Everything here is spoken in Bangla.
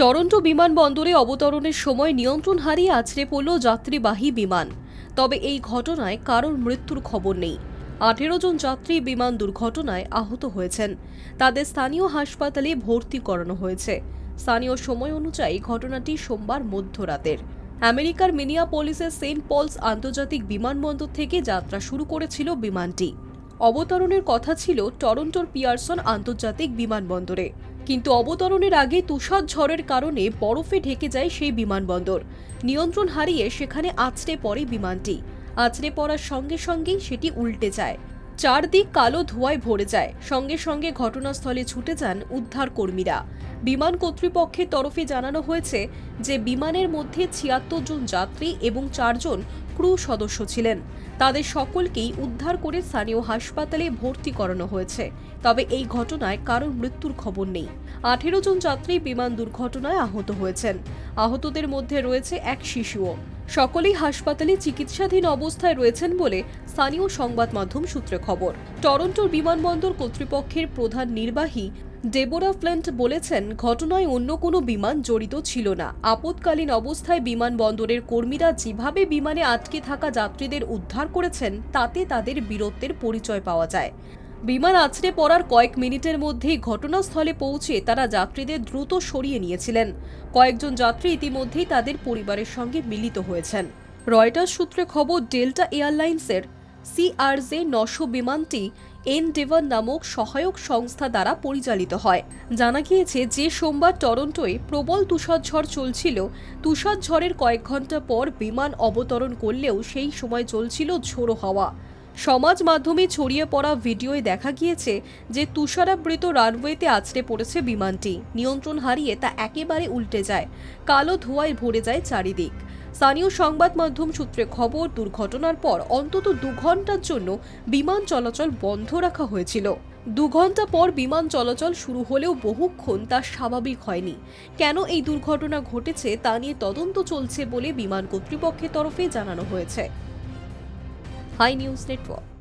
টরন্টো বিমানবন্দরে অবতরণের সময় নিয়ন্ত্রণ হারিয়ে আছড়ে পড়ল যাত্রীবাহী বিমান। তবে এই ঘটনায় কারোর মৃত্যুর খবর নেই। আঠেরো জন যাত্রী বিমান দুর্ঘটনায় আহত হয়েছেন। তাদের স্থানীয় হাসপাতালে ভর্তি করানো হয়েছে। স্থানীয় সময় অনুযায়ী ঘটনাটি সোমবার মধ্যরাতের। আমেরিকার মিনিয়াপলিসের সেন্ট পলস আন্তর্জাতিক বিমানবন্দর থেকে যাত্রা শুরু করেছিল বিমানটি। অবতরণের কথা ছিল টরন্টোর পিয়ারসন আন্তর্জাতিক বিমানবন্দরে। কিন্তু অবতরণের আগে তুষার ঝড়ের কারণে বরফে ঢেকে যায় সেই বিমানবন্দর। নিয়ন্ত্রণ হারিয়ে সেখানে আছড়ে পড়ে বিমানটি। আছড়ে পড়ার সঙ্গে সঙ্গেই সেটি উল্টে যায়। চারদিক কালো ধোঁয়ায় ভরে যায়। সঙ্গে সঙ্গে ঘটনাস্থলে ছুটে যান উদ্ধার কর্মীরা। বিমান কর্তৃপক্ষের তরফে জানানো হয়েছে যে, বিমানের মধ্যে ছিয়াত্তর জন যাত্রী এবং চারজন ক্রু সদস্য ছিলেন। তাদের সকলকেই উদ্ধার করে স্থানীয় হাসপাতালে ভর্তি করানো হয়েছে। তবে এই ঘটনায় কারোর মৃত্যুর খবর নেই। আঠেরো জন যাত্রী বিমান দুর্ঘটনায় আহত হয়েছেন। আহতদের মধ্যে রয়েছে এক শিশুও। সকলেই হাসপাতালে চিকিৎসাধীন অবস্থায় রয়েছেন বলে স্থানীয় সংবাদ মাধ্যম সূত্রে খবর। টরন্টোর বিমানবন্দর কর্তৃপক্ষের প্রধান নির্বাহী ডেবোরা ফ্লেন্ট বলেছেন, ঘটনায় অন্য কোনো বিমান জড়িত ছিল না। আপৎকালীন অবস্থায় বিমানবন্দরের কর্মীরা যেভাবে বিমানে আটকে থাকা যাত্রীদের উদ্ধার করেছেন, তাতে তাদের বীরত্বের পরিচয় পাওয়া যায়। বিমান আছড়ে পড়ার কয়েক মিনিটের মধ্যেই ঘটনাস্থলে পৌঁছে তারা যাত্রীদের দ্রুত সরিয়ে নিয়েছিলেন। কয়েকজন যাত্রী ইতিমধ্যেই তাদের পরিবারের সঙ্গে মিলিত হয়েছেন। রয়টার্স সূত্রে খবর, ডেল্টা এয়ারলাইন্সের সিআরজে নশো বিমানটি এন ডেভার নামক সহায়ক সংস্থা দ্বারা পরিচালিত হয়। জানা গিয়েছে, যে সোমবার টরন্টোয় প্রবল তুষারঝড় চলছিল, তুষারঝড়ের কয়েক ঘণ্টা পর বিমান অবতরণ করলেও সেই সময় চলছিল ঝোড়ো হাওয়া। সমাজ মাধ্যমে ছড়িয়ে পড়া ভিডিওয়ে দেখা গিয়েছে যে তুষারাবৃত রানওয়েতে আছড়ে পড়েছে বিমানটি। নিয়ন্ত্রণ হারিয়ে তা একেবারে উল্টে যায়। কালো ধোঁয়ায় ভরে যায় চারিদিক। স্থানীয় সংবাদ মাধ্যম সূত্রে খবর, দুর্ঘটনার পর অন্তত দু ঘণ্টার জন্য বিমান চলাচল বন্ধ রাখা হয়েছিল। দু ঘণ্টা পর বিমান চলাচল শুরু হলেও বহুক্ষণ তা স্বাভাবিক হয়নি। কেন এই দুর্ঘটনা ঘটেছে তা নিয়ে তদন্ত চলছে বলে বিমান কর্তৃপক্ষের তরফে জানানো হয়েছে। High News Network.